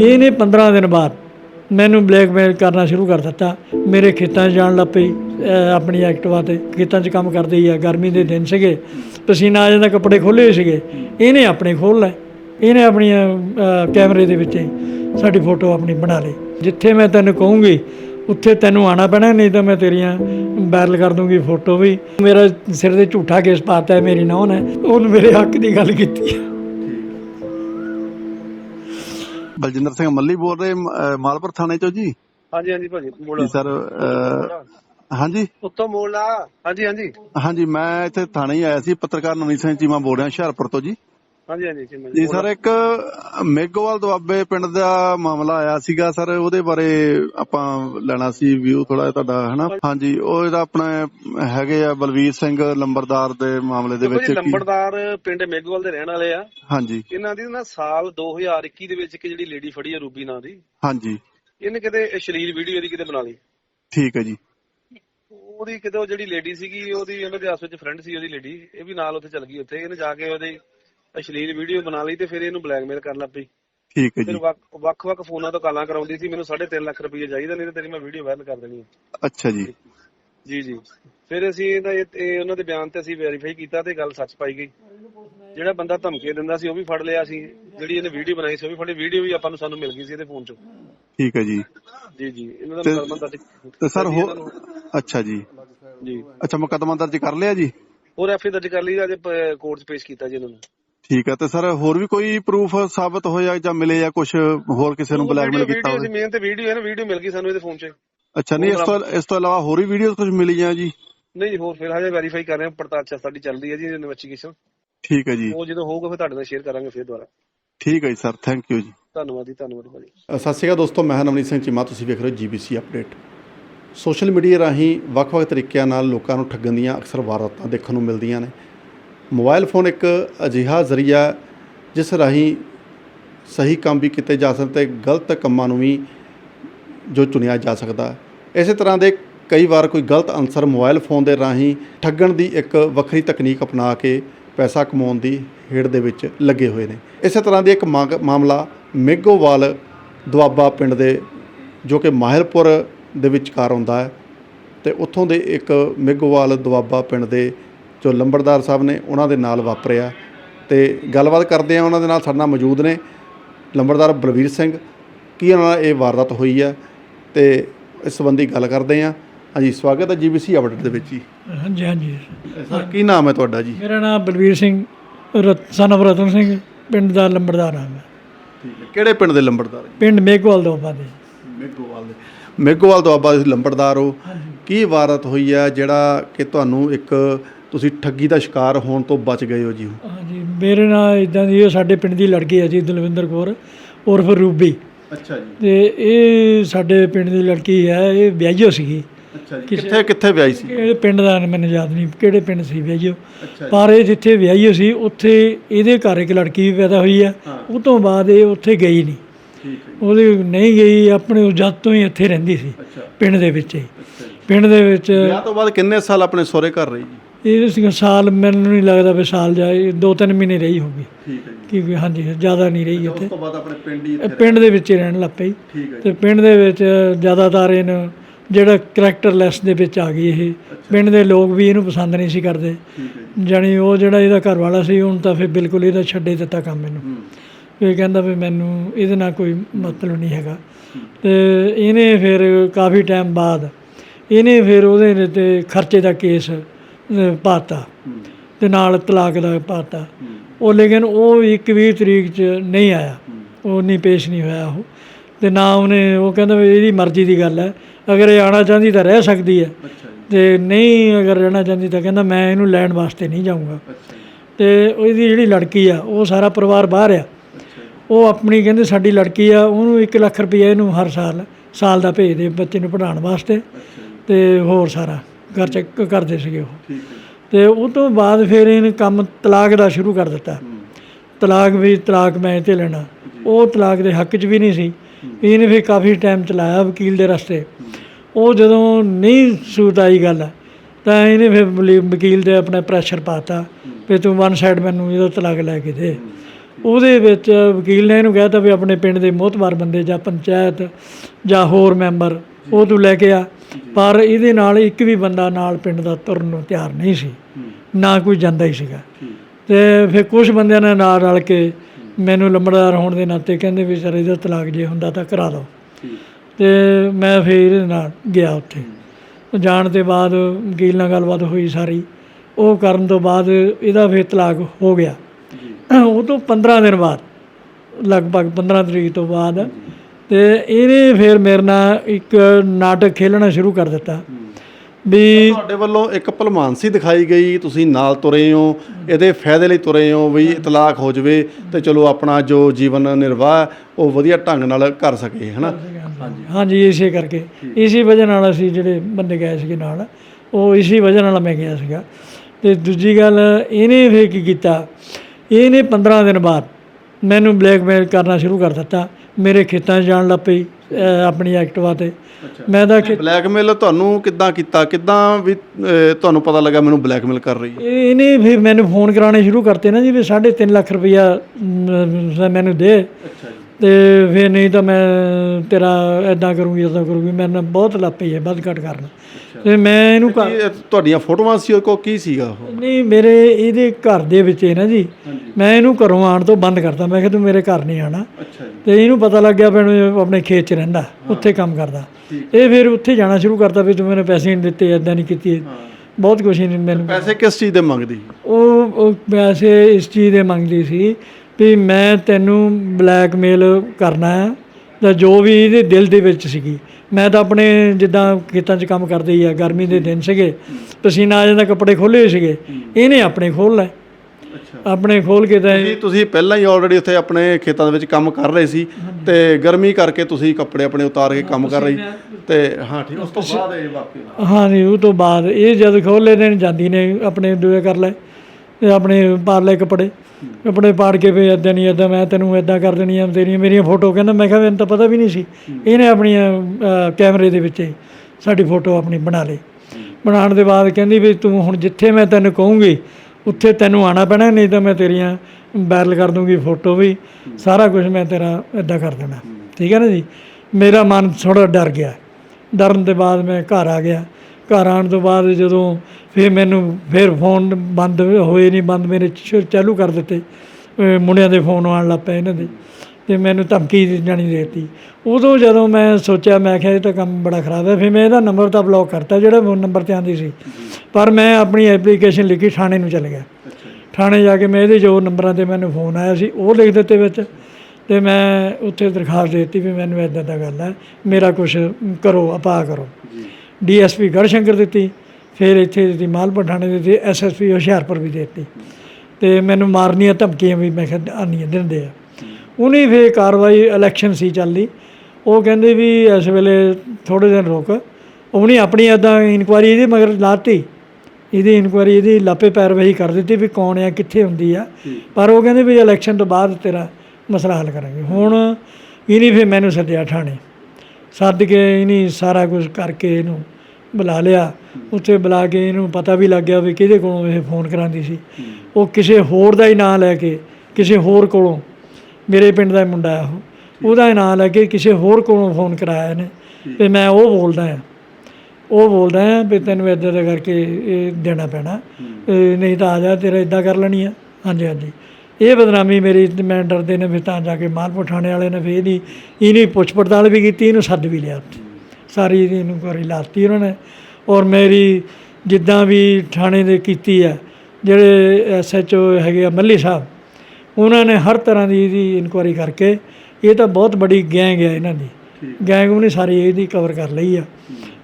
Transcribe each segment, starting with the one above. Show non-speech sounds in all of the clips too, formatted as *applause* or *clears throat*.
ਇਹਨੇ 15 ਦਿਨ ਬਾਅਦ ਮੈਨੂੰ ਬਲੈਕਮੇਲ ਕਰਨਾ ਸ਼ੁਰੂ ਕਰ ਦਿੱਤਾ। ਮੇਰੇ ਖੇਤਾਂ 'ਚ ਜਾਣ ਲੱਗ ਪਈ ਆਪਣੀ ਐਕਟਿਵਾ ਤੇ ਖੇਤਾਂ 'ਚ ਕੰਮ ਕਰਦੀ ਆ, ਗਰਮੀ ਦੇ ਦਿਨ ਸੀਗੇ, ਪਸੀਨਾ ਆ ਜਾਂਦਾ, ਕੱਪੜੇ ਖੋਲੇ ਹੋਏ ਸੀਗੇ। ਇਹਨੇ ਆਪਣੇ ਖੋਲ ਲਏ। ਇਹਨੇ ਆਪਣੀਆਂ ਕੈਮਰੇ ਦੇ ਵਿੱਚ ਸਾਡੀ ਫੋਟੋ ਆਪਣੀ ਬਣਾ ਲਈ। ਜਿੱਥੇ ਮੈਂ ਤੈਨੂੰ ਕਹੂੰਗੀ, ਉੱਥੇ ਤੈਨੂੰ ਆਣਾ ਪੈਣਾ, ਨਹੀਂ ਤਾਂ ਮੈਂ ਤੇਰੀਆਂ ਵਾਇਰਲ ਕਰ ਦੂੰਗੀ ਫੋਟੋ ਵੀ। ਮੇਰਾ ਸਿਰ ਤੇ ਝੂਠਾ ਕੇਸ ਪਾਤਾ ਹੈ, ਮੇਰੀ ਨੌਨ ਹੈ ਉਹਨੇ ਮੇਰੇ ਹੱਕ ਦੀ ਗੱਲ ਕੀਤੀ ਬਲਜਿੰਦਰ ਸਿੰਘ ਮੱਲੀ ਬੋਲ ਰਹੇ ਮਾਲਪੁਰ ਥਾਣੇ ਚੋਂ ਜੀ? ਹਾਂਜੀ ਹਾਂਜੀ ਭਾਜੀ ਜੀ ਸਰ ਹਾਂਜੀ? ਉੱਤੋਂ ਮੋੜ ਹਾਂਜੀ ਹਾਂਜੀ। ਹਾਂਜੀ ਮੈਂ ਇੱਥੇ ਥਾਣੇ ਹੀ ਆਇਆ ਸੀ ਪੱਤਰਕਾਰ ਨਵਨੀਤ ਸਿੰਘ ਚੀਮਾ ਬੋਲ ਰਿਹਾ ਹੁਸ਼ਿਆਰਪੁਰ ਤੋਂ ਜੀ। ਹਾਂਜੀ ਜੀ ਸਰ ਇੱਕ ਮੇਗੋਵਾਲ ਦੁਆਬੇ ਪਿੰਡ ਦਾ ਮਾਮਲਾ ਆਇਆ ਸੀਗਾ ਸਰ ਉਹਦੇ ਬਾਰੇ ਆਪਾਂ ਲੈਣਾ ਸੀ ਵਿਊ ਥੋੜਾ ਤੁਹਾਡਾ ਹਨਾ? ਹਾਂਜੀ। ਉਹ ਜਿਹੜਾ ਆਪਣਾ ਹੈਗੇ ਆ ਬਲਵੀਰ ਸਿੰਘ ਲੰਬਰਦਾਰ ਦੇ ਮਾਮਲੇ ਦੇ ਵਿੱਚ ਲੰਬੜਦਾਰ ਪਿੰਡ ਮੇਗੋਵਾਲ ਦੇ ਰਹਿਣ ਵਾਲੇ ਆ। ਹਾਂਜੀ। ਇਹਨਾਂ ਦੀ ਨਾ ਸਾਲ 2021 ਦੇ ਵਿੱਚ ਇੱਕ ਜਿਹੜੀ ਲੇਡੀ ਫੜੀ ਆ ਰੂਬੀ ਨਾਂ ਦੀ। ਹਾਂਜੀ। ਇਹਨੇ ਕਿਤੇ ਅਸ਼ਲੀਲ ਵੀਡੀਓ ਦੀ ਕਿਤੇ ਬਣਾ ਲਈ। ਠੀਕ ਹੈ ਜੀ। ਉਹਦੀ ਕਿਤੇ ਉਹ ਜਿਹੜੀ ਲੇਡੀ ਸੀਗੀ ਉਹਦੀ ਇਹਨਾਂ ਦੇ ਆਪਸ ਵਿੱਚ ਫਰੈਂਡ ਸੀ ਉਹਦੀ ਲੇਡੀ ਇਹ ਵੀ ਨਾਲ ਉੱਥੇ ਚਲ ਗਈ ਉੱਥੇ। ਇਹਨੇ ਜਾ ਕੇ ਉਹਦੀ ਅਸ਼ਲੀਲ ਵੀਡੀਓ ਬਣਾ ਲਈ ਤੇ ਫਿਰ ਇਹਨੂੰ ਬਲੈਕਮੇਲ ਕਰਨ ਲੱਗ ਪਈ। ਠੀਕ ਹੈ ਫਿਰ ਜੀ। ਵੱਖ- ਵੱਖ-ਵੱਖ ਫੋਨਾਂ ਤੋਂ ਕਾਲਾਂ ਕਰਾਉਂਦੀ ਸੀ ਮੈਨੂੰ 3.5 ਲੱਖ ਰੁਪਏ ਚਾਹੀਦਾ ਨਹੀਂ ਤੇ ਤੇਰੀ ਮੈਂ ਵੀਡੀਓ ਵਾਇਰਲ ਕਰ ਦੇਣੀ ਹੈ। ਅੱਛਾ ਜੀ। ਜੀ ਜੀ। ਫਿਰ ਅਸੀਂ ਇਹਦਾ ਇਹ ਉਹਨਾਂ ਦੇ ਬਿਆਨ ਤੇ ਅਸੀਂ ਵੈਰੀਫਾਈ ਕੀਤਾ ਤੇ ਗੱਲ ਸੱਚ ਪਾਈ ਗਈ। ਜਿਹੜਾ ਬੰਦਾ ਧਮਕੀ ਦਿੰਦਾ ਸੀ ਉਹ ਵੀ ਫੜ ਲਿਆ ਸੀ। ਜਿਹੜੀ ਇਹਨੇ ਵੀਡੀਓ ਬਣਾਈ ਸੀ ਉਹ ਵੀ ਫੜੀ। ਵੀਡੀਓ ਵੀ ਆਪਾਂ ਨੂੰ ਸਾਨੂੰ ਮਿਲ ਗਈ ਸੀ ਇਹਦੇ ਫੋਨ 'ਚੋਂ। ਠੀਕ ਹੈ ਜੀ। ਜੀ ਜੀ। ਇਹਨਾਂ ਦਾ ਮੁਕੱਦਮਾ ਦਰਜ ਤੇ ਸਰ ਹੋ ਅੱਛਾ ਜੀ। ਜੀ। ਅੱਛਾ ਮੁਕੱਦਮਾ ਦਰਜ ਕਰ ਲਿਆ ਜੀ? ਹੋਰ ਐਫਏ ਦਰਜ ਕਰ ਲਈ ਅੱਜ ਕੋਰਟ 'ਚ ਪੇਸ਼ ਕੀਤਾ ਜੀ ਇਹਨਾਂ ਨੂੰ। ਠੀਕ ਹੈ ਤੇ ਸਰ ਹੋਰ ਵੀ ਕੋਈ ਪ੍ਰੂਫ ਸਾਬਤ ਹੋਇਆ ਜਾਂ ਮਿਲੇ ਜਾਂ ਕੁਝ ਹੋਰ ਕਿਸੇ ਨੂੰ ਬਲੈਕਮੇਲ ਕੀਤਾ ਹੋਵੇ? ਮੇਨ ਤੇ ਵੀਡੀਓ ਹੈ ਨਾ ਵੀਡੀਓ ਮਿਲ ਗਈ ਸਾਨੂੰ ਇਹਦੇ ਫੋਨ 'ਚ। ਅੱਛਾ ਨਹੀਂ ਇਸ ਤੋਂ ਇਸ ਤੋਂ ਇਲਾਵਾ ਹੋਰ ਵੀ ਵੀਡੀਓਜ਼ ਕੁਝ ਮਿਲੀਆਂ ਜੀ ਨਹੀਂ ਜੀ ਹੋਰ ਫਿਰ ਹਜੇ ਵੈਰੀਫਾਈ ਕਰ ਰਹੇ ਹਾਂ ਪੜਤਾਲ ਚ ਸਾਡੀ ਚੱਲ ਰਹੀ ਹੈ ਜੀ ਇਨਵੈਸਟੀਗੇਸ਼ਨ ਠੀਕ ਹੈ ਜੀ। ਉਹ ਜਦੋਂ ਹੋਊਗਾ ਫਿਰ ਤੁਹਾਡੇ ਨਾਲ ਸ਼ੇਅਰ ਕਰਾਂਗੇ ਫਿਰ ਦੁਬਾਰਾ। ਠੀਕ ਹੈ ਜੀ ਸਰ ਥੈਂਕ ਯੂ ਜੀ। ਧੰਨਵਾਦ ਜੀ ਧੰਨਵਾਦ ਭਾਜੀ। ਸਤਿ ਸ਼੍ਰੀ ਅਕਾਲ ਦੋਸਤੋ ਮੈਂ ਹਾਂ ਨਵਨੀਤ ਸਿੰਘ ਚੀਮਾ ਤੁਸੀਂ ਵੇਖ ਰਹੇ ਹੋ ਜੀਬੀਸੀ ਅਪਡੇਟ ਸੋਸ਼ਲ ਮੀਡੀਆ ਰਾਹੀਂ ਵੱਖ-ਵੱਖ ਤਰੀਕਿਆਂ ਨਾਲ ਲੋਕਾਂ ਨੂੰ ਠੱਗਣ ਦੀਆਂ ਅਕਸਰ ਵਾਰਦਾਤਾਂ ਦੇਖਣ ਨੂੰ ਮਿਲਦੀਆਂ ਨੇ। ਮੋਬਾਈਲ ਫੋਨ ਇੱਕ ਅਜਿਹਾ ਜ਼ਰੀਆ ਜਿਸ ਰਾਹੀਂ ਸਹੀ ਕੰਮ ਵੀ ਕੀਤੇ ਜਾ ਸਕਦੇ ਤੇ ਗਲਤ ਕੰਮਾਂ ਨੂੰ ਵੀ ਜੋ ਚੁਣਿਆ ਜਾ ਸਕਦਾ ਇਸੇ ਤਰ੍ਹਾਂ ਦੇ ਕਈ ਵਾਰ ਕੋਈ ਗਲਤ ਅਨਸਰ ਮੋਬਾਈਲ ਫੋਨ ਦੇ ਰਾਹੀਂ ਠੱਗਣ ਦੀ ਇੱਕ ਵੱਖਰੀ ਤਕਨੀਕ ਅਪਣਾ ਕੇ ਪੈਸਾ ਕਮਾਉਣ ਦੀ ਹੇੜ ਦੇ ਵਿੱਚ ਲੱਗੇ ਹੋਏ ਨੇ। ਇਸੇ ਤਰ੍ਹਾਂ ਦੀ ਇੱਕ ਮੰਗ- ਮਾਮਲਾ ਮੇਗੋਵਾਲ ਦੁਆਬਾ ਪਿੰਡ ਦੇ ਜੋ ਕਿ ਮਾਹਿਲਪੁਰ ਦੇ ਵਿਚਕਾਰ ਆਉਂਦਾ ਹੈ ਤੇ ਉੱਥੋਂ ਦੇ ਇੱਕ ਮੇਗੋਵਾਲ ਦੁਆਬਾ ਪਿੰਡ ਦੇ ਜੋ ਲੰਬੜਦਾਰ ਸਾਹਿਬ ਨੇ ਉਹਨਾਂ ਦੇ ਨਾਲ ਵਾਪਰਿਆ ਤੇ ਗੱਲਬਾਤ ਕਰਦੇ ਆ ਉਹਨਾਂ ਦੇ ਨਾਲ ਸਾਡੇ ਨਾਲ ਮੌਜੂਦ ਨੇ ਲੰਬੜਦਾਰ ਬਲਵੀਰ ਸਿੰਘ। ਕੀ ਉਹਨਾਂ ਨਾਲ ਇਹ ਵਾਰਦਾਤ ਹੋਈ ਹੈ ਤੇ ਇਸ ਸੰਬੰਧੀ ਗੱਲ ਕਰਦੇ ਆ ਹਾਂਜੀ ਸਵਾਗਤ ਹੈ ਜੀਬੀਸੀ ਅਪਡੇਟ ਦੇ ਵਿੱਚ ਜੀ। ਹਾਂਜੀ ਹਾਂਜੀ। ਸਰ ਕੀ ਨਾਮ ਹੈ ਤੁਹਾਡਾ ਜੀ? ਮੇਰਾ ਨਾਮ ਬਲਵੀਰ ਸਿੰਘ ਰਤਨ ਰਤਨ ਸਿੰਘ ਪਿੰਡ ਦਾ ਲੰਬੜਦਾਰ ਹਾਂ ਮੈਂ। ਠੀਕ ਹੈ ਕਿਹੜੇ ਪਿੰਡ ਦੇ ਲੰਬੜਦਾਰ ਜੀ? ਪਿੰਡ ਮੇਘਵਾਲ ਤੋਂ ਬਾਦੇ ਮੇਗੋਵਾਲ ਦੇ। ਮੇਗੋਵਾਲ ਦੁਆਬਾ ਦੇ ਲੰਬੜਦਾਰ ਹੋ। ਕੀ ਵਾਰਦਾਤ ਹੋਈ ਹੈ ਜਿਹੜਾ ਕਿ ਤੁਹਾਨੂੰ ਇੱਕ ਤੁਸੀਂ ਠੱਗੀ ਦਾ ਸ਼ਿਕਾਰ ਹੋਣ ਤੋਂ ਬਚ ਗਏ ਹੋ ਜੀ ਹਾਂਜੀ ਮੇਰੇ ਨਾਲ ਇਦਾਂ ਦੀ ਇਹ ਸਾਡੇ ਪਿੰਡ ਦੀ ਲੜਕੀ ਹੈ ਜੀ ਦਲਵਿੰਦਰ ਕੌਰ ਉਰਫ ਰੂਬੀ। ਅੱਛਾ ਜੀ। ਤੇ ਇਹ ਸਾਡੇ ਪਿੰਡ ਦੀ ਲੜਕੀ ਹੈ ਇਹ ਵਿਆਹੀ ਹੋ ਸੀਗੀ। ਅੱਛਾ ਜੀ। ਕਿੱਥੇ ਕਿੱਥੇ ਵਿਆਹੀ ਸੀ? ਕਿਹੜੇ ਪਿੰਡ ਦਾ ਮੈਨੂੰ ਯਾਦ ਨਹੀਂ ਕਿਹੜੇ ਪਿੰਡ ਸੀ ਵਿਆਹੀ ਉਹ ਅੱਛਾ ਪਰ ਇਹ ਜਿੱਥੇ ਵਿਆਹੀ ਹੋਈ ਸੀ ਉੱਥੇ ਇਹਦੇ ਘਰ ਇੱਕ ਲੜਕੀ ਵੀ ਪੈਦਾ ਹੋਈ ਹੈ। ਉਹ ਤੋਂ ਬਾਅਦ ਇਹ ਉੱਥੇ ਗਈ ਨਹੀਂ। ਉਹਦੀ ਨਹੀਂ ਗਈ ਆਪਣੇ ਜਦ ਤੋਂ ਹੀ ਇੱਥੇ ਰਹਿੰਦੀ ਸੀ ਪਿੰਡ ਦੇ ਵਿੱਚ ਹੀ। ਪਿੰਡ ਦੇ ਵਿੱਚ ਵਿਆਹ ਤੋਂ ਬਾਅਦ ਕਿੰਨੇ ਸਾਲ ਆਪਣੇ ਸਹੁਰੇ ਘਰ ਰਹੀ ਜੀ? ਇਹ ਸੀ ਸਾਲ ਮੈਨੂੰ ਨਹੀਂ ਲੱਗਦਾ ਵੀ ਸਾਲ ਜਾਏ ਦੋ ਤਿੰਨ ਮਹੀਨੇ ਰਹੀ ਹੋਗੀ ਠੀਕ ਹੈ ਜੀ। ਕਿ ਹਾਂਜੀ ਜ਼ਿਆਦਾ ਨਹੀਂ ਰਹੀ ਇੱਥੇ ਉਸ ਤੋਂ ਬਾਅਦ ਆਪਣੇ ਪਿੰਡ ਹੀ ਪਿੰਡ ਦੇ ਵਿੱਚ ਹੀ ਰਹਿਣ ਲੱਗ ਪਈ। ਤੇ ਪਿੰਡ ਦੇ ਵਿੱਚ ਜ਼ਿਆਦਾਤਰ ਇਹਨੂੰ ਜਿਹੜਾ ਕਰੈਕਟਰਲੈਸ ਦੇ ਵਿੱਚ ਆ ਗਈ ਇਹ। ਪਿੰਡ ਦੇ ਲੋਕ ਵੀ ਇਹਨੂੰ ਪਸੰਦ ਨਹੀਂ ਸੀ ਕਰਦੇ। ਠੀਕ ਹੈ ਜੀ। ਜਾਣੀ ਉਹ ਜਿਹੜਾ ਇਹਦਾ ਘਰ ਵਾਲਾ ਸੀ ਹੁਣ ਤਾਂ ਫਿਰ ਬਿਲਕੁਲ ਇਹਦਾ ਛੱਡੇ ਦਿੱਤਾ ਕੰਮ ਇਹਨੂੰ। ਇਹ ਕਹਿੰਦਾ ਵੀ ਮੈਨੂੰ ਇਹਦੇ ਨਾਲ ਕੋਈ ਮਤਲਬ ਨਹੀਂ ਹੈਗਾ। ਤੇ ਇਹਨੇ ਫਿਰ ਕਾਫੀ ਟਾਈਮ ਬਾਅਦ ਇਹਨੇ ਫਿਰ ਉਹਦੇ ਤੇ ਖਰਚੇ ਦਾ ਕੇਸ ਪਾਤਾ। ਤੇ ਨਾਲ ਤਲਾਕ ਦਾ ਪਾਤਾ। ਉਹ ਲੇਕਿਨ ਉਹ 21 ਤਰੀਕ ਚ ਨਹੀਂ ਆਇਆ। ਉਹ ਨਹੀਂ ਪੇਸ਼ ਨਹੀਂ ਹੋਇਆ ਉਹ। ਤੇ ਨਾ ਉਹਨੇ ਉਹ ਕਹਿੰਦਾ ਵੀ ਇਹਦੀ ਮਰਜ਼ੀ ਦੀ ਗੱਲ ਹੈ। ਅਗਰ ਇਹ ਆਣਾ ਚਾਹੁੰਦੀ ਤਾਂ ਰਹਿ ਸਕਦੀ ਹੈ। ਤੇ ਨਹੀਂ ਅਗਰ ਰਹਿਣਾ ਚਾਹੁੰਦੀ ਤਾਂ ਕਹਿੰਦਾ ਮੈਂ ਇਹਨੂੰ ਲੈਣ ਵਾਸਤੇ ਨਹੀਂ ਜਾਊਂਗਾ। ਤੇ ਉਹਦੀ ਜਿਹੜੀ ਲੜਕੀ ਆ ਉਹ ਸਾਰਾ ਪਰਿਵਾਰ ਬਾਹਰ ਆ। ਉਹ ਆਪਣੀ ਕਹਿੰਦੇ ਸਾਡੀ ਲੜਕੀ ਆ ਉਹਨੂੰ 1 ਲੱਖ ਰੁਪਏ ਇਹਨੂੰ ਹਰ ਸਾਲ ਸਾਲ ਦਾ ਭੇਜਦੇ ਬੱਚੇ ਨੂੰ ਪੜ੍ਹਾਉਣ ਵਾਸਤੇ। ਤੇ ਹੋਰ ਸਾਰਾ। ਘਰ ਚ ਕਰਦੇ ਸੀਗੇ ਉਹ। ਤੇ ਉਹ ਤੋਂ ਬਾਅਦ ਫਿਰ ਇਹਨੇ ਕੰਮ ਤਲਾਕ ਦਾ ਸ਼ੁਰੂ ਕਰ ਦਿੱਤਾ। ਤਲਾਕ ਵੀ ਤਲਾਕ ਮੈਂ ਤੇ ਲੈਣਾ। ਉਹ ਤਲਾਕ ਦੇ ਹੱਕ 'ਚ ਵੀ ਨਹੀਂ ਸੀ। ਇਹਨੇ ਫਿਰ ਕਾਫੀ ਟਾਈਮ ਚਲਾਇਆ ਵਕੀਲ ਦੇ ਰਸਤੇ। ਉਹ ਜਦੋਂ ਨਹੀਂ ਸੂਤ ਆਈ ਗੱਲ ਤਾਂ ਇਹਨੇ ਫਿਰ ਵਕੀਲ ਦੇ ਆਪਣਾ ਪ੍ਰੈਸ਼ਰ ਪਾਤਾ। ਵੀ ਤੂੰ ਵਨ ਸਾਈਡ ਮੈਨੂੰ ਇਹਦਾ ਤਲਾਕ ਲੈ ਕੇ ਦੇ। ਉਹਦੇ ਵਿੱਚ ਵਕੀਲ ਨੇ ਇਹਨੂੰ ਕਹਿਤਾ ਵੀ ਆਪਣੇ ਪਿੰਡ ਦੇ ਮੋਹਤਬਾਰ ਬੰਦੇ ਜਾਂ ਪੰਚਾਇਤ ਜਾਂ ਹੋਰ ਮੈਂਬਰ ਉਹ ਤੂੰ ਲੈ ਕੇ ਆ। ਪਰ ਇਹਦੇ ਨਾਲ ਇੱਕ ਵੀ ਬੰਦਾ ਨਾਲ ਪਿੰਡ ਦਾ ਤੁਰਨ ਨੂੰ ਤਿਆਰ ਨਹੀਂ ਸੀ। ਨਾ ਕੋਈ ਜਾਂਦਾ ਹੀ ਸੀਗਾ। ਤੇ ਫਿਰ ਕੁਝ ਬੰਦਿਆਂ ਨੇ ਨਾਲ ਰਲ ਕੇ ਮੈਨੂੰ ਲੰਬੜਦਾਰ ਹੋਣ ਦੇ ਨਾਤੇ ਕਹਿੰਦੇ ਵੀ ਸਰ ਇਹਦਾ ਤਲਾਕ ਜੇ ਹੁੰਦਾ ਤਾਂ ਕਰਾ ਦਿਓ ਤੇ ਮੈਂ ਫਿਰ ਇਹਦੇ ਨਾਲ ਗਿਆ ਉੱਥੇ। ਜਾਣ ਦੇ ਬਾਅਦ ਵਕੀਲ ਨਾਲ ਗੱਲਬਾਤ ਹੋਈ ਸਾਰੀ। ਉਹ ਕਰਨ ਤੋਂ ਬਾਅਦ ਇਹਦਾ ਫਿਰ ਤਲਾਕ ਹੋ ਗਿਆ। ਉਹ ਤੋਂ 15 ਦਿਨ ਬਾਅਦ ਲਗਭਗ 15 ਤਰੀਕ ਤੋਂ ਬਾਅਦ ਤੇ ਇਹਨੇ ਫਿਰ ਮੇਰੇ ਨਾਲ ਇੱਕ ਨਾਟਕ ਖੇਲਣਾ ਸ਼ੁਰੂ ਕਰ ਦਿੱਤਾ। ਵੀ ਤੁਹਾਡੇ ਵੱਲੋਂ ਇੱਕ ਭਲਮਾਨਸੀ ਦਿਖਾਈ ਗਈ ਤੁਸੀਂ ਨਾਲ ਤੁਰੇ ਹੋ ਇਹਦੇ ਫਾਇਦੇ ਲਈ ਤੁਰੇ ਹੋ ਵੀ ਇਤਲਾਕ ਹੋ ਜਵੇ ਤੇ ਚਲੋ ਆਪਣਾ ਜੋ ਜੀਵਨ ਨਿਰਵਾਹ ਉਹ ਵਧੀਆ ਢੰਗ ਨਾਲ ਕਰ ਸਕੇ ਹਨਾ? ਹਾਂਜੀ। ਇਸੇ ਕਰਕੇ। ਇਸੇ ਵਜ੍ਹਾ ਨਾਲ ਅਸੀਂ ਜਿਹੜੇ ਬੰਦੇ ਗਏ ਸੀਗੇ ਨਾਲ ਉਹ ਇਸੇ ਵਜ੍ਹਾ ਨਾਲ ਮੈਂ ਗਿਆ ਸੀਗਾ। ਤੇ ਦੂਜੀ ਗੱਲ ਇਹਨੇ ਫੇਰ ਕੀ ਕੀਤਾ? ਇਹਨੇ 15 ਦਿਨ ਬਾਅਦ ਮੈਨੂੰ ਬਲੈਕਮੇਲ ਕਰਨਾ ਸ਼ੁਰੂ ਕਰ ਦਿੱਤਾ। ਮੇਰੇ ਖੇਤਾਂ 'ਚ ਜਾਣ ਲੱਗ ਪਈ ਅਹ ਆਪਣੀ ਐਕਟਿਵਾ ਤੇ। ਮੈਂ ਤਾਂ ਖੇ- ਬਲੈਕਮੇਲ ਤੁਹਾਨੂੰ ਕਿੱਦਾਂ ਕੀਤਾ? ਕਿੱਦਾਂ ਵੀ ਅਹ, ਤੁਹਾਨੂੰ ਪਤਾ ਲੱਗਾ ਮੈਨੂੰ ਬਲੈਕਮੇਲ ਕਰ ਰਹੀ ਹੈ? ਇਹ- ਇਹਨੇ ਫਿਰ ਮੈਨੂੰ ਫੋਨ ਕਰਾਉਣੇ ਸ਼ੁਰੂ ਕਰਤੇ ਨਾ ਜੀ ਵੀ 3.5 ਲੱਖ ਰੁਪਈਆ ਮ, ਮੈਨੂੰ ਦੇ। ਤੇ ਫਿਰ ਨਹੀਂ ਤਾਂ ਮੈਂ ਤੇਰਾ ਐਦਾਂ ਕਰੂੰਗੀ ਐਦਾਂ ਕਰੂੰਗੀ ਮੇਰੇ ਨਾਲ ਬਹੁਤ ਲੱਪਈ ਹੈ ਵੱਧ ਘੱਟ ਕਰਨ। ਤੇ ਮੈਂ ਇਹਨੂੰ ਘਰ ਤੁਹਾਡੀਆਂ ਫੋਟੋਆਂ ਸੀ ਉਹ ਕੋ ਕੀ ਸੀਗਾ ਉਹ? ਨਹੀਂ ਮੇਰੇ ਇਹਦੇ ਘਰ ਦੇ ਵਿੱਚ ਹੈ ਨਾ ਜੀ। ਮੈਂ ਇਹਨੂੰ ਘਰੋਂ ਆਉਣ ਤੋਂ ਬੰਦ ਕਰਤਾ ਮੈਂ ਕਿਹਾ ਤੂੰ ਮੇਰੇ ਘਰ ਨਹੀਂ ਆਣਾ ਅੱਛਾ ਜੀ। ਤੇ ਇਹਨੂੰ ਪਤਾ ਲੱਗ ਗਿਆ ਮੈਨੂੰ ਆਪਣੇ ਖੇਤ 'ਚ ਰਹਿੰਦਾ ਉੱਥੇ ਕੰਮ ਕਰਦਾ। ਇਹ ਫਿਰ ਉੱਥੇ ਜਾਣਾ ਸ਼ੁਰੂ ਕਰਤਾ ਵੀ ਤੂੰ ਮੈਨੂੰ ਪੈਸੇ ਨਹੀਂ ਦਿੱਤੇ ਐਦਾਂ ਨਹੀਂ ਕੀਤੀ। ਬਹੁਤ ਕੁਛ ਨਹੀਂ ਮੈਨੂੰ ਪੈਸੇ ਕਿਸ ਚੀਜ਼ ਦੇ ਮੰਗਦੀ? ਉਹ ਉਹ ਵੈਸੇ ਇਸ ਚੀਜ਼ ਦੇ ਮੰਗਦੀ ਸੀ ਵੀ ਮੈਂ ਤੈਨੂੰ ਬਲੈਕਮੇਲ ਕਰਨਾ ਹੈ ਤਾਂ ਜੋ ਵੀ ਇਹਦੇ ਦਿਲ ਦੇ ਵਿੱਚ ਸੀਗੀ। ਮੈਂ ਤਾਂ ਆਪਣੇ ਜਿੱਦਾਂ ਖੇਤਾਂ 'ਚ ਕੰਮ ਕਰਦੇ ਹੀ ਆ ਗਰਮੀ ਦੇ ਦਿਨ ਸੀਗੇ ਪਸੀਨਾ ਆ ਜਾਂਦਾ ਕੱਪੜੇ ਖੋਲੇ ਸੀਗੇ। ਇਹਨੇ ਆਪਣੇ ਖੋਲ ਲਏ। ਆਪਣੇ ਖੋਲ ਕੇ ਤਾਂ ਇਹ- ਤੁਸੀਂ ਤੁਸੀਂ ਪਹਿਲਾਂ ਹੀ ਆਲਰੇਡੀ ਉੱਥੇ ਆਪਣੇ ਖੇਤਾਂ ਦੇ ਵਿੱਚ ਕੰਮ ਕਰ ਰਹੇ ਸੀ ਤੇ ਗਰਮੀ ਕਰਕੇ ਤੁਸੀਂ ਕੱਪੜੇ ਆਪਣੇ ਉਤਾਰ ਕੇ ਕੰਮ ਕਰ ਰਹੀ ਤੇ ਹਾਂ ਠੀਕ ਉਸ ਤੋਂ ਬਾਅਦ ਇਹ ਵਾਪਸ ਹਾਂ ਨਹੀਂ ਉਹ ਤੋਂ ਬਾਅਦ ਇਹ ਜਦ ਖੋਲੇ ਦੇਣ ਜਾਂਦੀ ਨੇ ਆਪਣੇ ਦੂਏ ਕਰ ਲੈ। ਤੇ ਆਪਣੇ ਪਾਰ ਲੈ ਕੱਪੜੇ। ਕੱਪੜੇ ਪਾੜ ਕੇ ਵੀ ਇਦਾਂ ਨਹੀਂ ਇਦਾਂ ਮੈਂ ਤੈਨੂੰ ਇਦਾਂ ਕਰ ਦੇਣੀ ਆ ਤੇਰੀਆਂ ਮੇਰੀਆਂ ਫੋਟੋ। ਕਹਿੰਦਾ, ਮੈਂ ਕਿਹਾ, ਮੈਨੂੰ ਤਾਂ ਪਤਾ ਵੀ ਨਹੀਂ ਸੀ। ਇਹਨੇ ਆਪਣੀਆਂ ਕੈਮਰੇ ਦੇ ਵਿੱਚ ਸਾਡੀ ਫੋਟੋ ਆਪਣੀ ਬਣਾ ਲਈ। ਬਣਾਉਣ ਦੇ ਬਾਅਦ ਕਹਿੰਦੀ ਵੀ ਤੂੰ ਹੁਣ ਜਿੱਥੇ ਮੈਂ ਤੈਨੂੰ ਕਹੂੰਗੀ, ਉੱਥੇ ਤੈਨੂੰ ਆਣਾ ਪੈਣਾ, ਨਹੀਂ ਤਾਂ ਮੈਂ ਤੇਰੀਆਂ ਵਾਇਰਲ ਕਰ ਦੂੰਗੀ ਫੋਟੋ ਵੀ। ਸਾਰਾ ਕੁਝ ਮੈਂ ਤੇਰਾ ਇਦਾਂ ਕਰ ਦੇਣਾ। ਠੀਕ ਹੈ ਨਾ ਜੀ? ਮੇਰਾ ਮਨ ਥੋੜਾ ਡਰ ਗਿਆ। ਡਰਨ ਦੇ ਬਾਅਦ ਮੈਂ ਘਰ ਆ ਗਿਆ। ਘਰ ਆਉਣ ਤੋਂ ਬਾਅਦ ਜਦੋਂ ਫਿਰ ਮੈਨੂੰ ਫਿਰ ਫੋਨ ਬੰਦ ਹੋਏ ਨਹੀਂ, ਬੰਦ ਮੇਰੇ ਚਾਲੂ ਕਰ ਦਿੱਤੇ। ਮੁੰਡਿਆਂ ਦੇ ਫੋਨ ਆਉਣ ਲੱਗ ਪਏ ਇਹਨਾਂ ਦੇ ਤੇ ਮੈਨੂੰ ਧਮਕੀ ਜਾਣੀ ਦੇਤੀ। ਉਦੋਂ ਜਦੋਂ ਮੈਂ ਸੋਚਿਆ, ਮੈਂ ਕਿਹਾ ਇਹ ਤਾਂ ਕੰਮ ਬੜਾ ਖਰਾਬ ਹੈ। ਫਿਰ ਮੈਂ ਇਹਦਾ ਨੰਬਰ ਤਾਂ ਬਲੌਕ ਕਰਤਾ, ਜਿਹੜਾ ਫੋਨ ਨੰਬਰ ਤੇ ਆਂਦੀ ਸੀ। ਪਰ ਮੈਂ ਆਪਣੀ ਐਪਲੀਕੇਸ਼ਨ ਲਿਖੀ, ਥਾਣੇ ਨੂੰ ਚਲ ਗਿਆ। ਥਾਣੇ ਜਾ ਕੇ ਮੈਂ ਇਹਦੇ ਜੋ ਨੰਬਰਾਂ ਤੇ ਮੈਨੂੰ ਫੋਨ ਆਇਆ ਸੀ, ਉਹ ਲਿਖ ਦਿੱਤੇ ਵਿੱਚ ਤੇ ਮੈਂ ਉੱਥੇ ਦਰਖਾਸਤ ਦੇ ਦਿੱਤੀ ਵੀ ਮੈਨੂੰ ਇਦਾਂ ਦਾ ਗੱਲ ਹੈ, ਮੇਰਾ ਕੁਝ ਕਰੋ ਆਪਾ ਕਰੋ। ਡੀਐਸਪੀ ਗੜਸ਼ੰਕਰ ਦਿੱਤੀ, ਫਿਰ ਇੱਥੇ ਦਿੱਤੀ ਮਾਲਪੁਰ ਥਾਣੇ ਦੇ ਦਿੱਤੀ, ਐਸਐਸਪੀ ਹੁਸ਼ਿਆਰਪੁਰ ਵੀ ਦੇ ਦਿੱਤੀ। ਤੇ ਮੈਨੂੰ ਮਾਰਨੀਆਂ ਧਮਕੀਆਂ ਵੀ ਮੈਂ ਕਿਹਾ ਆਨੀਆਂ ਦਿੰਦੇ ਆ। ਉਹਨੇ ਫਿਰ ਕਾਰਵਾਈ ਇਲੈਕਸ਼ਨ ਸੀ ਚੱਲਦੀ ਉਹ ਕਹਿੰਦੇ ਵੀ ਇਸ ਵੇਲੇ ਥੋੜੇ ਦਿਨ ਰੁਕ। ਉਹਨੇ ਆਪਣੀ ਇਦਾਂ ਇਨਕੁਆਰੀ ਇਹਦੇ ਮਗਰ ਲਾਤੀ। ਇਹਦੀ ਇਨਕੁਆਰੀ ਇਹਦੀ ਲਾਪੇ ਪੈਰਵਾਈ ਕਰ ਦਿੱਤੀ ਵੀ ਕੌਣ ਆ, ਕਿੱਥੇ ਹੁੰਦੀ ਆ। ਪਰ ਉਹ ਕਹਿੰਦੇ ਵੀ ਇਲੈਕਸ਼ਨ ਤੋਂ ਬਾਅਦ ਤੇਰਾ ਮਸਲਾ ਹੱਲ ਕਰਾਂਗੇ। ਹੁਣ ਇਹਨੇ ਫਿਰ ਮੈਨੂੰ ਸੱਦਿਆ ਥਾਣੇ। ਸੱਦ ਕੇ ਇਹਨੇ ਸਾਰਾ ਕੁਝ ਕਰਕੇ ਇਹਨੂੰ ਬੁਲਾ ਲਿਆ। ਉੱਥੇ ਬੁਲਾ ਕੇ ਇਹਨੂੰ ਪਤਾ ਵੀ ਲੱਗ ਗਿਆ ਵੀ ਕਿਹਦੇ ਕੋਲੋਂ ਇਹ ਫੋਨ ਕਰਾਂਦੀ ਸੀ। ਉਹ ਕਿਸੇ ਹੋਰ ਦਾ ਹੀ ਨਾਂ ਲੈ ਕੇ ਕਿਸੇ ਹੋਰ ਕੋਲੋਂ ਮੇਰੇ ਪਿੰਡ ਦਾ ਮੁੰਡਾ ਆ ਉਹ। ਉਹਦਾ ਹੀ ਨਾਂ ਲੈ ਕੇ ਕਿਸੇ ਹੋਰ ਕੋਲੋਂ ਫੋਨ ਕਰਾਇਆ ਇਹਨੇ। ਤੇ ਮੈਂ ਉਹ ਬੋਲਦਾ ਆ ਉਹ ਬੋਲਦਾ ਆ ਵੀ ਤੈਨੂੰ ਇੱਦਾਂ ਦਾ ਕਰਕੇ ਇਹ ਦੇਣਾ ਪੈਣਾ। ਨਹੀਂ ਤਾਂ ਆ ਜਾ ਤੇਰਾ ਇਦਾਂ ਕਰ ਲੈਣੀ ਆ। ਹਾਂਜੀ ਹਾਂਜੀ। ਇਹ ਬਦਨਾਮੀ ਮੇਰੀ ਮੈਂ ਡਰਦੇ ਨੇ ਫਿਰ ਤਾਂ ਜਾ ਕੇ ਮਾਲਪੁਰ ਥਾਣੇ ਵਾਲੇ ਨੇ ਫਿਰ ਇਹਦੀ ਇਹਨੀ ਪੁੱਛ ਪੜਤਾਲ ਵੀ ਕੀਤੀ ਇਹਨੂੰ ਸੱਦ ਵੀ ਲਿਆ ਉੱਥੇ। ਸਾਰੀ ਇਹਦੀ ਇਨਕੁਆਰੀ ਲਾਤੀ ਉਹਨਾਂ ਨੇ। ਔਰ ਮੇਰੀ ਜਿੱਦਾਂ ਵੀ ਥਾਣੇ ਦੇ ਕੀਤੀ ਆ ਜਿਹੜੇ ਐਸਐਚਓ ਹੈਗੇ ਆ ਮੱਲੀ ਸਾਹਿਬ ਉਹਨਾਂ ਨੇ ਹਰ ਤਰ੍ਹਾਂ ਦੀ ਇਹਦੀ ਇਨਕੁਆਰੀ ਕਰਕੇ ਇਹ ਤਾਂ ਬਹੁਤ ਬੜੀ ਗੈਂਗ ਹੈ ਇਹਨਾਂ ਦੀ। ਗੈਂਗ ਉਹਨੇ ਸਾਰੀ ਇਹਦੀ ਕਵਰ ਕਰ ਲਈ ਆ।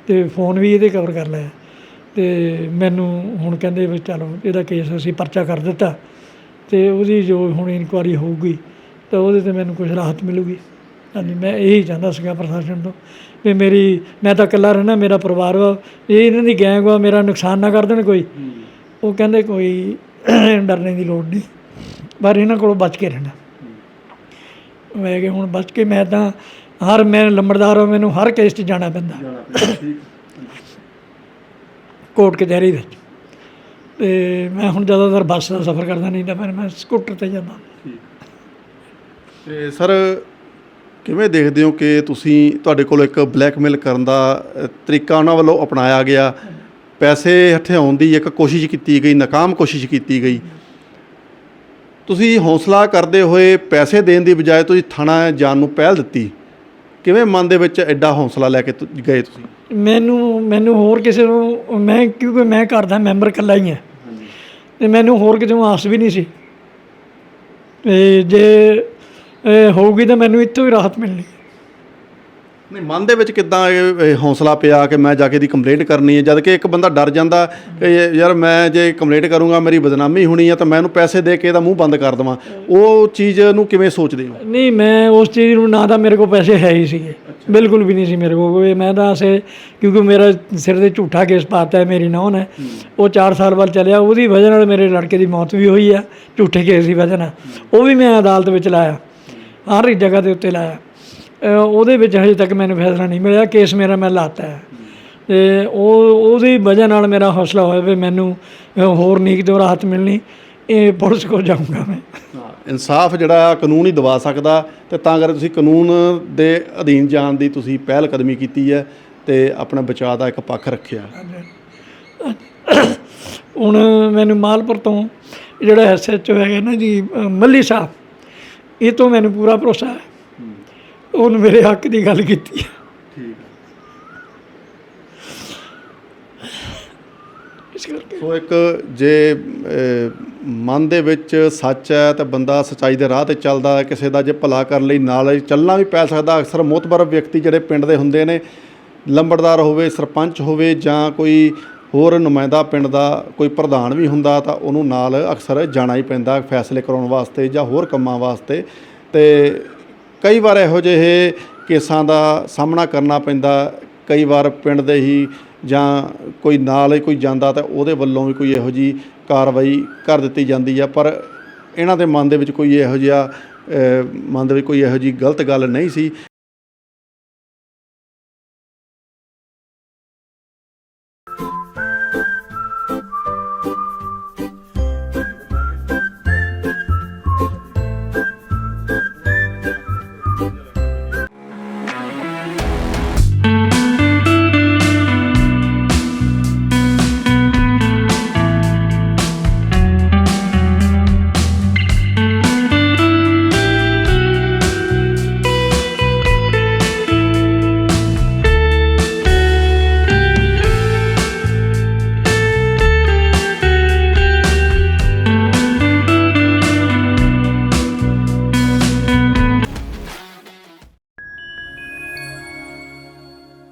ਤੇ ਫੋਨ ਵੀ ਇਹਦੇ ਕਵਰ ਕਰ ਲਿਆ। ਤੇ ਮੈਨੂੰ ਹੁਣ ਕਹਿੰਦੇ ਵੀ ਚਲੋ ਇਹਦਾ ਕੇਸ ਅਸੀਂ ਪਰਚਾ ਕਰ ਦਿੱਤਾ। ਤੇ ਉਹਦੀ ਜੋ ਹੁਣ ਇਨਕੁਆਰੀ ਹੋਊਗੀ ਤਾਂ ਉਹਦੇ ਤੇ ਮੈਨੂੰ ਕੁਝ ਰਾਹਤ ਮਿਲੂਗੀ। ਹਾਂਜੀ ਮੈਂ ਇਹੀ ਚਾਹੁੰਦਾ ਸੀਗਾ ਪ੍ਰਸ਼ਾਸਨ ਤੋਂ ਵੀ ਮੇਰੀ ਮੈਂ ਤਾਂ ਇਕੱਲਾ ਰਹਿਣਾ ਮੇਰਾ ਪਰਿਵਾਰ ਵਾ ਇਹ ਇਹਨਾਂ ਦੀ ਗੈਂਗ ਵਾ ਮੇਰਾ ਨੁਕਸਾਨ ਨਾ ਕਰ ਦੇਣ ਕੋਈ। ਉਹ ਕਹਿੰਦੇ ਕੋਈ *clears throat* ਡਰਨੇ ਦੀ ਲੋੜ ਨਹੀਂ ਪਰ ਇਹਨਾਂ ਕੋਲੋਂ ਬਚ ਕੇ ਰਹਿਣਾ ਮੈਂ ਕਿ ਹੁਣ ਬਚ ਕੇ ਮੈਂ ਤਾਂ ਹਰ ਮੈਂ ਲੰਬੜਦਾਰ ਹਾਂ ਮੈਨੂੰ ਹਰ ਕੇਸ 'ਚ ਜਾਣਾ ਪੈਂਦਾ। ਕੋਰਟ ਕਚਹਿਰੀ ਵਿੱਚ। ਤੇ ਮੈਂ ਹੁਣ ਜ਼ਿਆਦਾਤਰ ਬੱਸ ਦਾ ਸਫ਼ਰ ਕਰਦਾ, ਨਹੀਂ ਤਾਂ ਫਿਰ ਮੈਂ ਸਕੂਟਰ ਤੇ ਜਾਂਦਾ। ਤੇ ਸਰ, ਕਿਵੇਂ ਦੇਖਦੇ ਹੋ ਕਿ ਤੁਸੀਂ, ਤੁਹਾਡੇ ਕੋਲ ਇੱਕ ਬਲੈਕਮੇਲ ਕਰਨ ਦਾ ਤਰੀਕਾ ਉਹਨਾਂ ਵੱਲੋਂ ਅਪਣਾਇਆ ਗਿਆ? ਪੈਸੇ ਹਥਿਆਉਣ ਦੀ ਇੱਕ ਕੋਸ਼ਿਸ਼ ਕੀਤੀ ਗਈ, ਨਾਕਾਮ ਕੋਸ਼ਿਸ਼ ਕੀਤੀ ਗਈ। ਤੁਸੀਂ ਹੌਸਲਾ ਕਰਦੇ ਹੋਏ ਪੈਸੇ ਦੇਣ ਦੀ ਬਜਾਏ ਤੁਸੀਂ ਥਾਣਾ ਜਾਣ ਨੂੰ ਪਹਿਲ ਦਿੱਤੀ। ਕਿਵੇਂ ਮਨ ਦੇ ਵਿੱਚ ਐਡਾ ਹੌਸਲਾ ਲੈ ਕੇ ਤੁ- ਗਏ ਤੁਸੀਂ? ਮੈਨੂੰ ਮੈਨੂੰ ਹੋਰ ਕਿਸੇ ਨੂੰ ਮੈਂ ਕਿਉਂਕਿ ਮੈਂ ਘਰ ਦਾ ਮੈਂਬਰ ਇਕੱਲਾ ਹੀ ਹਾਂ। ਤੇ ਮੈਨੂੰ ਹੋਰ ਕਿਸੇ ਨੂੰ ਆਸ ਵੀ ਨਹੀਂ ਸੀ। ਤੇ ਜੇ ਹੋਊਗੀ ਤਾਂ ਮੈਨੂੰ ਇੱਥੋਂ ਹੀ ਰਾਹਤ ਮਿਲਣੀ। ਨਹੀਂ ਮਨ ਦੇ ਵਿੱਚ ਕਿਦਾਂ ਇਹ ਹੌਸਲਾ ਪਿਆ ਕਿ ਮੈਂ ਜਾ ਕੇ ਦੀ ਕੰਪਲੇਂਟ ਕਰਨੀ ਹੈ? ਜਦ ਕਿ ਇੱਕ ਬੰਦਾ ਡਰ ਜਾਂਦਾ ਕਿ ਯਾਰ ਮੈਂ ਜੇ ਕੰਪਲੇਂਟ ਕਰੂੰਗਾ ਮੇਰੀ ਬਦਨਾਮੀ ਹੋਣੀ ਹੈ ਤਾਂ ਮੈਂ ਇਹਨੂੰ ਪੈਸੇ ਦੇ ਕੇ ਇਹਦਾ ਮੂੰਹ ਬੰਦ ਕਰ ਦੇਵਾਂ। ਉਹ ਚੀਜ਼ ਨੂੰ ਕਿਵੇਂ ਸੋਚਦੇ ਹੋ? ਨਹੀਂ ਮੈਂ ਉਸ ਚੀਜ਼ ਨੂੰ ਨਾ ਤਾਂ ਮੇਰੇ ਕੋਲ ਪੈਸੇ ਹੈ ਹੀ ਸੀਗੇ। ਬਿਲਕੁਲ ਵੀ ਨਹੀਂ ਸੀ ਮੇਰੇ ਕੋਲ। ਮੈਂ ਤਾਂ ਸੇ ਕਿਉਂਕਿ ਮੇਰਾ ਸਿਰ ਤੇ ਝੂਠਾ ਕੇਸ ਪਾਤਾ ਹੈ ਮੇਰੀ ਨੌਨ ਹੈ। ਉਹ 4 ਸਾਲ ਬਾਅਦ ਚੱਲਿਆ। ਉਹਦੀ ਵਜ੍ਹਾ ਨਾਲ ਮੇਰੇ ਲੜਕੇ ਦੀ ਮੌਤ ਵੀ ਹੋਈ ਆ ਝੂਠੇ ਕੇਸ ਦੀ ਵਜ੍ਹਾ ਨਾਲ। ਉਹ ਵੀ ਮੈਂ ਅਦਾਲਤ ਵਿੱਚ ਲਾਇਆ। ਹਰ ਜਗ੍ਹਾ ਦੇ ਉੱਤੇ ਲਾਇਆ। ਉਹਦੇ ਵਿੱਚ ਹਜੇ ਤੱਕ ਮੈਨੂੰ ਫੈਸਲਾ ਨਹੀਂ ਮਿਲਿਆ ਕੇਸ ਮੇਰਾ ਮੈਂ ਲਾਤਾ ਹੈ। ਤੇ ਉਹ ਉਹਦੀ ਵਜ੍ਹਾ ਨਾਲ ਮੇਰਾ ਹੌਸਲਾ ਹੋਇਆ ਵੀ ਮੈਨੂੰ ਹੋਰ ਨੀਕ ਤੋਂ ਰਾਹਤ ਮਿਲਣੀ ਇਹ ਪੁਲਿਸ ਕੋਲ ਜਾਊਂਗਾ ਮੈਂ। ਇਨਸਾਫ ਜਿਹੜਾ ਆ ਕਾਨੂੰਨ ਹੀ ਦਵਾ ਸਕਦਾ ਤੇ ਤਾਂ ਕਰਕੇ ਤੁਸੀਂ ਕਾਨੂੰਨ ਦੇ ਅਧੀਨ ਜਾਣ ਦੀ ਤੁਸੀਂ ਪਹਿਲ ਕਦਮੀ ਕੀਤੀ ਹੈ ਤੇ ਆਪਣਾ ਬਚਾਅ ਦਾ ਇੱਕ ਪੱਖ ਰੱਖਿਆ। ਹੁਣ ਮੈਨੂੰ ਮਾਲਪੁਰ ਤੋਂ ਜਿਹੜਾ ਐਸਐਚਓ ਹੈਗਾ ਨਾ ਜੀ ਮੱਲੀ ਸਾਹਿਬ ਇਹ ਤੋਂ ਮੈਨੂੰ ਪੂਰਾ ਭਰੋਸਾ ਹੈ। ਉਹਨੇ ਮੇਰੇ ਹੱਕ ਦੀ ਗੱਲ ਕੀਤੀ ਹੈ। ਇਸ ਕਰਕੇ। ਸੋ ਇੱਕ ਜੇ ਮਨ ਦੇ ਵਿੱਚ ਸੱਚ ਹੈ ਤਾਂ ਬੰਦਾ ਸਚਾਈ ਦੇ ਰਾਹ ਤੇ ਚੱਲਦਾ ਕਿਸੇ ਦਾ ਜੇ ਭਲਾ ਕਰਨ ਲਈ ਨਾਲ ਚੱਲਣਾ ਵੀ ਪੈ ਸਕਦਾ। ਅਕਸਰ ਮੋਤਬਰ ਵਿਅਕਤੀ ਜਿਹੜੇ ਪਿੰਡ ਦੇ ਹੁੰਦੇ ਨੇ ਲੰਬੜਦਾਰ ਹੋਵੇ ਸਰਪੰਚ ਹੋਵੇ ਜਾਂ ਕੋਈ ਹੋਰ ਨੁਮਾਇੰਦਾ ਪਿੰਡ ਦਾ ਕੋਈ ਪ੍ਰਧਾਨ ਵੀ ਹੁੰਦਾ ਤਾਂ ਉਹਨੂੰ ਨਾਲ ਅਕਸਰ ਜਾਣਾ ਹੀ ਪੈਂਦਾ ਫੈਸਲੇ ਕਰਾਉਣ ਵਾਸਤੇ ਜਾਂ ਹੋਰ ਕੰਮਾਂ ਵਾਸਤੇ। ਤੇ ਕਈ ਵਾਰ ਇਹੋ ਜਿਹੇ ਕੇਸਾਂ ਦਾ ਸਾਹਮਣਾ ਕਰਨਾ ਪੈਂਦਾ। ਕਈ ਵਾਰ ਪਿੰਡ ਦੇ ਹੀ ਜਾਂ ਕੋਈ ਨਾਲ ਹੀ ਕੋਈ ਜਾਂਦਾ ਤਾਂ ਉਹਦੇ ਵੱਲੋਂ ਵੀ ਕੋਈ ਇਹੋ ਜੀ ਕਾਰਵਾਈ ਕਰ ਦਿੱਤੀ ਜਾਂਦੀ ਆ। ਪਰ ਇਹਨਾਂ ਦੇ ਮਨ ਦੇ ਵਿੱਚ ਕੋਈ ਇਹੋ ਜਿਹਾ ਮਨ ਦੇ ਵਿੱਚ ਕੋਈ ਇਹੋ ਜਿਹੀ ਗਲਤ ਗੱਲ ਨਹੀਂ ਸੀ।